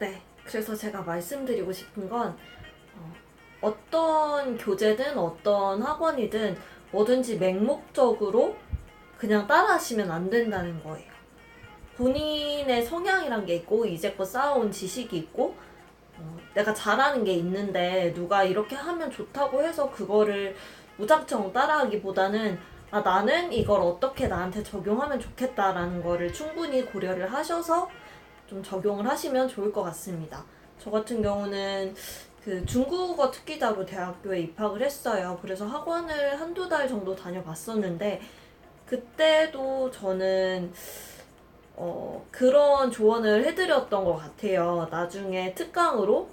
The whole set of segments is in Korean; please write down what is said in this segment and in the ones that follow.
네. 그래서 제가 말씀드리고 싶은 건 어, 어떤 교재든 어떤 학원이든 뭐든지 맹목적으로 그냥 따라하시면 안 된다는 거예요. 본인의 성향이란 게 있고 이제껏 쌓아온 지식이 있고 어, 내가 잘하는 게 있는데 누가 이렇게 하면 좋다고 해서 그거를 무작정 따라하기보다는 아, 나는 이걸 어떻게 나한테 적용하면 좋겠다라는 거를 충분히 고려를 하셔서 좀 적용을 하시면 좋을 것 같습니다. 저 같은 경우는 그 중국어 특기자로 대학교에 입학을 했어요. 그래서 학원을 한두 달 정도 다녀봤었는데, 그때도 저는, 어, 그런 조언을 해드렸던 것 같아요. 나중에 특강으로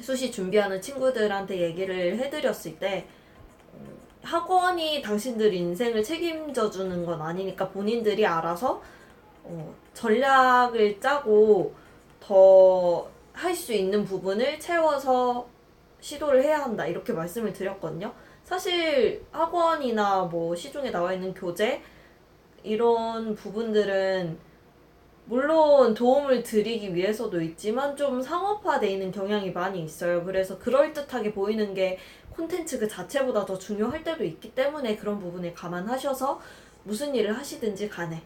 수시 준비하는 친구들한테 얘기를 해드렸을 때, 어, 학원이 당신들 인생을 책임져 주는 건 아니니까 본인들이 알아서 어, 전략을 짜고 더 할 수 있는 부분을 채워서 시도를 해야 한다. 이렇게 말씀을 드렸거든요. 사실 학원이나 뭐 시중에 나와 있는 교재 이런 부분들은 물론 도움을 드리기 위해서도 있지만 좀 상업화되어 있는 경향이 많이 있어요. 그래서 그럴듯하게 보이는 게 콘텐츠 그 자체보다 더 중요할 때도 있기 때문에 그런 부분에 감안하셔서 무슨 일을 하시든지 간에 어,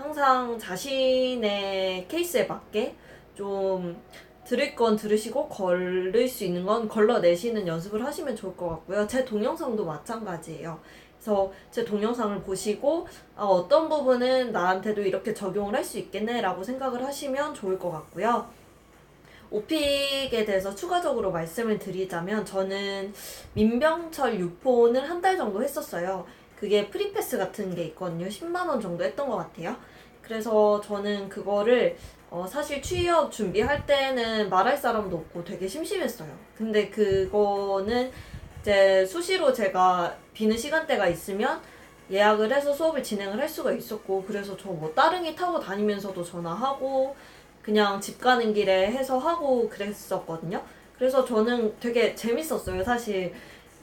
항상 자신의 케이스에 맞게 좀 들을 건 들으시고 걸을 수 있는 건 걸러내시는 연습을 하시면 좋을 것 같고요. 제 동영상도 마찬가지예요. 그래서 제 동영상을 보시고 아, 어떤 부분은 나한테도 이렇게 적용을 할 수 있겠네라고 생각을 하시면 좋을 것 같고요. 오픽에 대해서 추가적으로 말씀을 드리자면 저는 민병철 유폰을 한 달 정도 했었어요. 그게 프리패스 같은 게 있거든요. 10만 원 정도 했던 것 같아요. 그래서 저는 그거를 어, 사실 취업 준비할 때는 말할 사람도 없고 되게 심심했어요. 근데 그거는 이제 수시로 제가 비는 시간대가 있으면 예약을 해서 수업을 진행을 할 수가 있었고 그래서 저 뭐 따릉이 타고 다니면서도 전화하고 그냥 집 가는 길에 해서 하고 그랬었거든요. 그래서 저는 되게 재밌었어요. 사실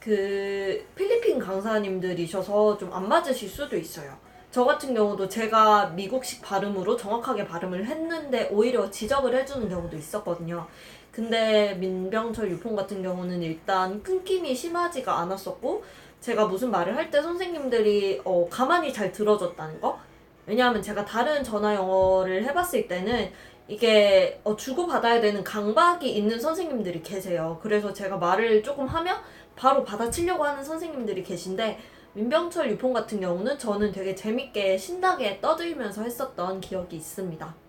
그 필리핀 강사님들이셔서 좀 안 맞으실 수도 있어요. 저 같은 경우도 제가 미국식 발음으로 정확하게 발음을 했는데 오히려 지적을 해주는 경우도 있었거든요. 근데 민병철 유폰 같은 경우는 일단 끊김이 심하지가 않았었고 제가 무슨 말을 할 때 선생님들이 어, 가만히 잘 들어줬다는 거? 왜냐하면 제가 다른 전화 영어를 해봤을 때는 이게 어, 주고받아야 되는 강박이 있는 선생님들이 계세요. 그래서 제가 말을 조금 하면 바로 받아치려고 하는 선생님들이 계신데 민병철 유폰 같은 경우는 저는 되게 재밌게 신나게 떠들면서 했었던 기억이 있습니다.